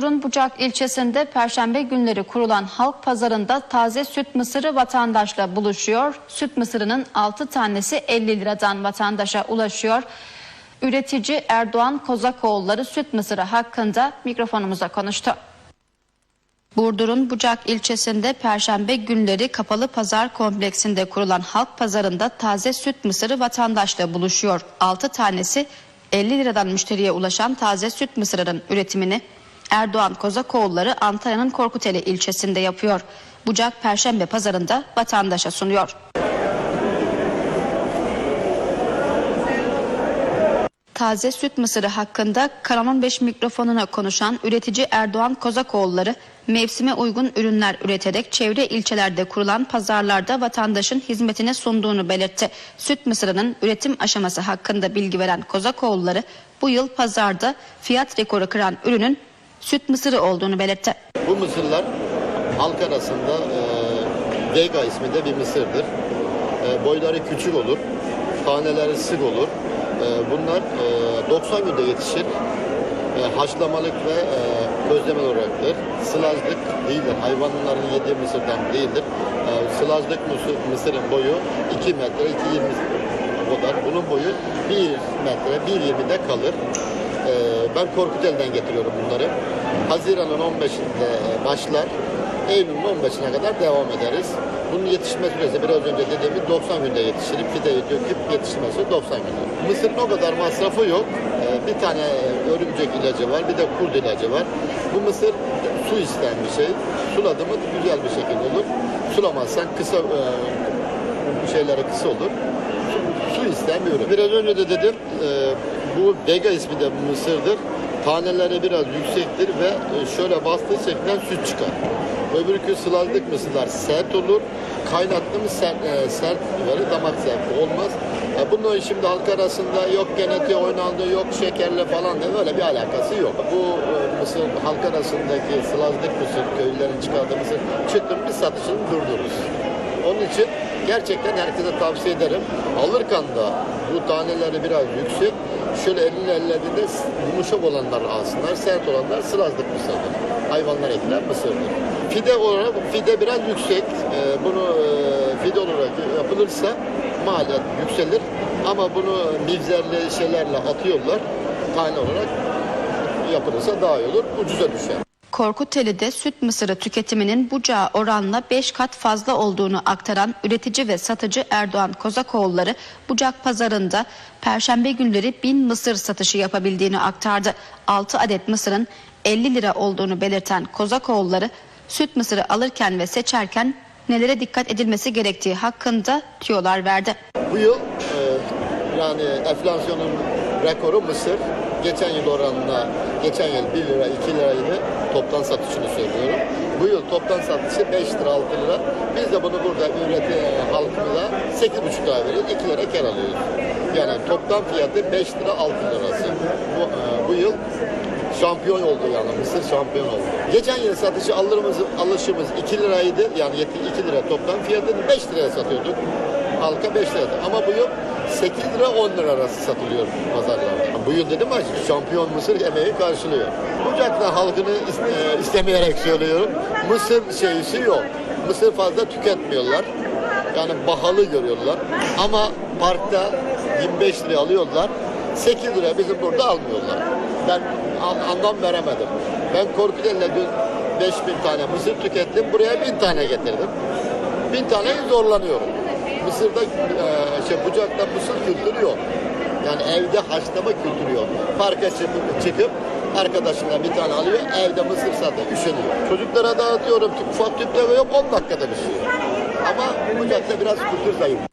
Burdur'un Bucak ilçesinde Perşembe günleri kurulan halk pazarında taze süt mısırı vatandaşla buluşuyor. Süt mısırının 6 tanesi 50 liradan vatandaşa ulaşıyor. Üretici Erdoğan Kozakoğulları süt mısırı hakkında mikrofonumuza konuştu. Burdur'un Bucak ilçesinde Perşembe günleri kapalı pazar kompleksinde kurulan halk pazarında taze süt mısırı vatandaşla buluşuyor. 6 tanesi 50 liradan müşteriye ulaşan taze süt mısırının üretimini Erdoğan Kozakoğulları Antalya'nın Korkuteli ilçesinde yapıyor. Bucak Perşembe pazarında vatandaşa sunuyor. Taze süt mısırı hakkında Kanal 15 mikrofonuna konuşan üretici Erdoğan Kozakoğulları mevsime uygun ürünler üreterek çevre ilçelerde kurulan pazarlarda vatandaşın hizmetine sunduğunu belirtti. Süt mısırının üretim aşaması hakkında bilgi veren Kozakoğulları bu yıl pazarda fiyat rekoru kıran ürünün süt mısırı olduğunu belirtti. Bu mısırlar halk arasında e, Vega isminde bir mısırdır. E, boyları küçük olur, taneleri sık olur. E, bunlar e, 90 günde yetişir. E, haşlamalık ve e, közleme olacaktır. Sılajlık değildir. Hayvanların yediği mısırdan değildir. E, sılajlık mısır, mısırın boyu 2 metre, 2.20 kadar. Bunun boyu 1 metre, 1.20'de kalır. Ben Korkuteli'den getiriyorum bunları. Haziran'ın 15'inde başlar. Eylül'ün 15'ine kadar devam ederiz. Bunun yetişme süresi biraz önce dediğim gibi 90 günde yetişir. Fideyi döküp yetişmesi 90 günde. Mısırın o kadar masrafı yok. Ee, bir tane örümcek ilacı var, bir de kurt ilacı var. Bu mısır su isteyen bir şey. Suladı mı güzel bir şekilde olur. Sulamazsan kısa e, şeyleri kısa olur su isteyen bir ürün. Biraz önce de dedim e, bu Vega ismi de mısırdır. Taneleri biraz yüksektir ve e, şöyle bastığı şekilde süt çıkar. Öbürkü sıladık mısırlar sert olur. Kaynattı mı sert, e, sert verir, damak zevki olmaz. E, bunun şimdi halk arasında yok genetiği oynandı, yok şekerle falan da böyle bir alakası yok. Bu e, mısır halk arasındaki sılazlık mısır, köylülerin çıkardığı mısır çıktı mı biz satışını durdururuz. Onun için gerçekten herkese tavsiye ederim. Alırken da bu taneleri biraz yüksek. Şöyle elini ellediğinde yumuşak olanlar alsınlar. Sert olanlar sırazlık mısırdır. Hayvanlar ekilen mısırdır. Fide olarak fide biraz yüksek. Ee, bunu e, fide olarak yapılırsa maliyet yükselir. Ama bunu mivzerli şeylerle atıyorlar. Tane olarak yapılırsa daha iyi olur. Ucuza düşer. Korkuteli'de süt mısırı tüketiminin bucağa oranla 5 kat fazla olduğunu aktaran üretici ve satıcı Erdoğan Kozakoğulları Bucak pazarında perşembe günleri 1000 mısır satışı yapabildiğini aktardı. 6 adet mısırın 50 lira olduğunu belirten Kozakoğulları süt mısırı alırken ve seçerken nelere dikkat edilmesi gerektiği hakkında tüyolar verdi. Bu yıl e, yani enflasyonun rekoru Mısır. Geçen yıl oranına, geçen yıl 1 lira 2 liraydı toptan satışını söylüyorum. Bu yıl toptan satışı 5 lira 6 lira. Biz de bunu burada üreti e, halkımıza 8,5 lira veriyoruz. 2 lira kar alıyoruz. Yani toptan fiyatı 5 lira 6 lirası. Bu, e, bu yıl şampiyon oldu yani Mısır şampiyon oldu. Geçen yıl satışı alırımız, alışımız 2 liraydı yani 2 lira toptan fiyatını 5 liraya satıyorduk. Halka 5 lira. Ama bu yıl 8 lira 10 lira arası satılıyor pazarlarda. Bu yıl dedim ama şampiyon Mısır emeği karşılıyor. Bucak'ta halkını iste- istemeyerek söylüyorum. Mısır şeysi yok. Mısır fazla tüketmiyorlar. Yani pahalı görüyorlar. Ama parkta 25 liraya alıyorlar. 8 lira bizim burada almıyorlar. Ben an- anlam veremedim. Ben Korkuteli'ne dün 5000 tane mısır tükettim. Buraya 1000 tane getirdim. 1000 taneyi zorlanıyorum. Mısır'da e, şey bucakta mısır kültürü yok. Yani evde haşlama kültürü yok. Parka çıkıp, çıkıp arkadaşına bir tane alıyor, evde mısır satıyor, üşeniyor. Çocuklara dağıtıyorum, ufak tüpte yok 10 dakikada pişiyor. Ama bucakta biraz kültür zayıf.